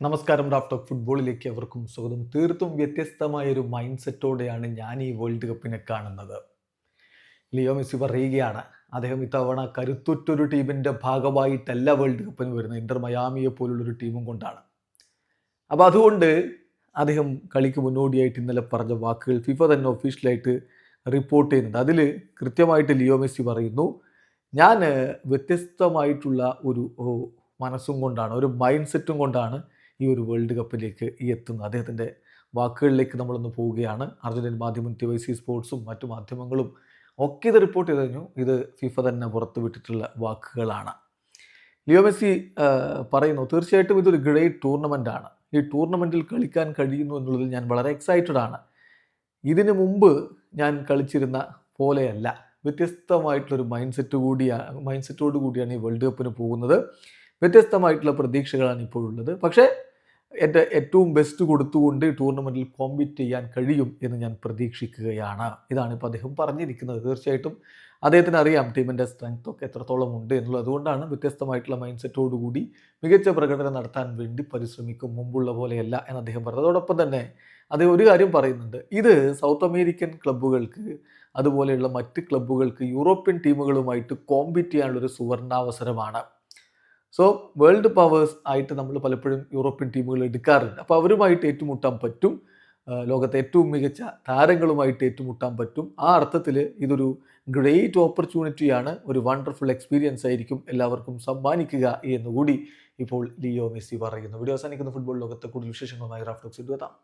നമസ്കാരം ഡോക്ടർ ഫുട്ബോളിലേക്ക് അവർക്കും സ്വാഗതം. തീർത്തും വ്യത്യസ്തമായ ഒരു മൈൻഡ് സെറ്റോടെയാണ് ഞാൻ ഈ വേൾഡ് കപ്പിനെ കാണുന്നത്. ലിയോ മെസ്സി പറയുകയാണ് അദ്ദേഹം ഇത്തവണ കരുത്തുറ്റൊരു ടീമിന്റെ ഭാഗമായിട്ടല്ല വേൾഡ് കപ്പിന് വരുന്നത്. ഇന്റർ മയാമിയെ പോലുള്ളൊരു ടീമും കൊണ്ടാണ്. അപ്പോൾ അതുകൊണ്ട് അദ്ദേഹം കളിക്ക് മുന്നോടിയായിട്ട് ഇന്നലെ പറഞ്ഞ വാക്കുകൾ ഫിഫ തന്നെ ഒഫീഷ്യലായിട്ട് റിപ്പോർട്ട് ചെയ്യുന്നുണ്ട്. അതിൽ കൃത്യമായിട്ട് ലിയോ മെസ്സി പറയുന്നു ഞാൻ വ്യത്യസ്തമായിട്ടുള്ള ഒരു മനസ്സും കൊണ്ടാണ് ഒരു മൈൻഡ് സെറ്റും കൊണ്ടാണ് ഈ ഒരു വേൾഡ് കപ്പിലേക്ക് എത്തുന്നു. അദ്ദേഹത്തിന്റെ വാക്കുകളിലേക്ക് നമ്മളൊന്ന് പോവുകയാണ്. അർജന്റീൻ മാധ്യമം ടി വൈ സി സ്പോർട്സും മറ്റു മാധ്യമങ്ങളും ഒക്കെ ഇത് റിപ്പോർട്ട് ചെയ്ത് കഴിഞ്ഞു ഇത് ഫിഫ തന്നെ പുറത്തുവിട്ടിട്ടുള്ള വാക്കുകളാണ്. ലിയോ മെസ്സി പറയുന്നു തീർച്ചയായിട്ടും ഇതൊരു ഗ്രേറ്റ് ടൂർണമെന്റ് ആണ്. ഈ ടൂർണമെന്റിൽ കളിക്കാൻ കഴിയുന്നു എന്നുള്ളതിൽ ഞാൻ വളരെ എക്സൈറ്റഡ് ആണ്. ഇതിനു മുമ്പ് ഞാൻ കളിച്ചിരുന്ന പോലെയല്ല. വ്യത്യസ്തമായിട്ടുള്ളൊരു മൈൻഡ് സെറ്റ് കൂടിയാണ് മൈൻഡ് സെറ്റോട് കൂടിയാണ് ഈ വേൾഡ് കപ്പിന് പോകുന്നത്. വ്യത്യസ്തമായിട്ടുള്ള പ്രതീക്ഷകളാണ് ഇപ്പോഴുള്ളത്. പക്ഷേ എന്റെ ഏറ്റവും ബെസ്റ്റ് കൊടുത്തുകൊണ്ട് ടൂർണമെന്റിൽ കോമ്പീറ്റ് ചെയ്യാൻ കഴിയും എന്ന് ഞാൻ പ്രതീക്ഷിക്കുകയാണ്. ഇതാണ് ഇപ്പോൾ അദ്ദേഹം പറഞ്ഞിരിക്കുന്നത്. തീർച്ചയായിട്ടും അദ്ദേഹത്തിന് അറിയാം ടീമിന്റെ സ്ട്രെങ്ത് ഒക്കെ എത്രത്തോളം ഉണ്ട് എന്നുള്ളത്. അതുകൊണ്ടാണ് വ്യത്യസ്തമായിട്ടുള്ള മൈൻഡ് സെറ്റോടുകൂടി മികച്ച പ്രകടനം നടത്താൻ വേണ്ടി പരിശ്രമിക്കും മുമ്പുള്ള പോലെയല്ല എന്ന് അദ്ദേഹം പറഞ്ഞത് അതോടൊപ്പം തന്നെ അദ്ദേഹം ഒരു കാര്യം പറയുന്നുണ്ട്. ഇത് സൗത്ത് അമേരിക്കൻ ക്ലബ്ബുകൾക്ക് അതുപോലെയുള്ള മറ്റ് ക്ലബ്ബുകൾക്ക് യൂറോപ്യൻ ടീമുകളുമായിട്ട് കോമ്പീറ്റ് ചെയ്യാനുള്ളൊരു സുവർണാവസരമാണ് സോ വേൾഡ് പവേഴ്സ് ആയിട്ട് നമ്മൾ പലപ്പോഴും യൂറോപ്യൻ ടീമുകൾ എടുക്കാറുണ്ട്. അപ്പോൾ അവരുമായിട്ട് ഏറ്റുമുട്ടാൻ പറ്റും. ലോകത്തെ ഏറ്റവും മികച്ച താരങ്ങളുമായിട്ട് ഏറ്റുമുട്ടാൻ പറ്റും. ആ അർത്ഥത്തിൽ ഇതൊരു ഗ്രേറ്റ് ഓപ്പർച്യൂണിറ്റിയാണ് ഒരു വണ്ടർഫുൾ എക്സ്പീരിയൻസ് ആയിരിക്കും എല്ലാവർക്കും സമ്മാനിക്കുക എന്നുകൂടി ഇപ്പോൾ ലിയോ മെസ്സി പറയുന്നു. വീഡിയോ അവസാനിക്കുന്ന ഫുട്ബോൾ ലോകത്തെ കൂടുതൽ വിശേഷങ്ങളുമായി റാഫ്റ്റോക്സ് എത്താം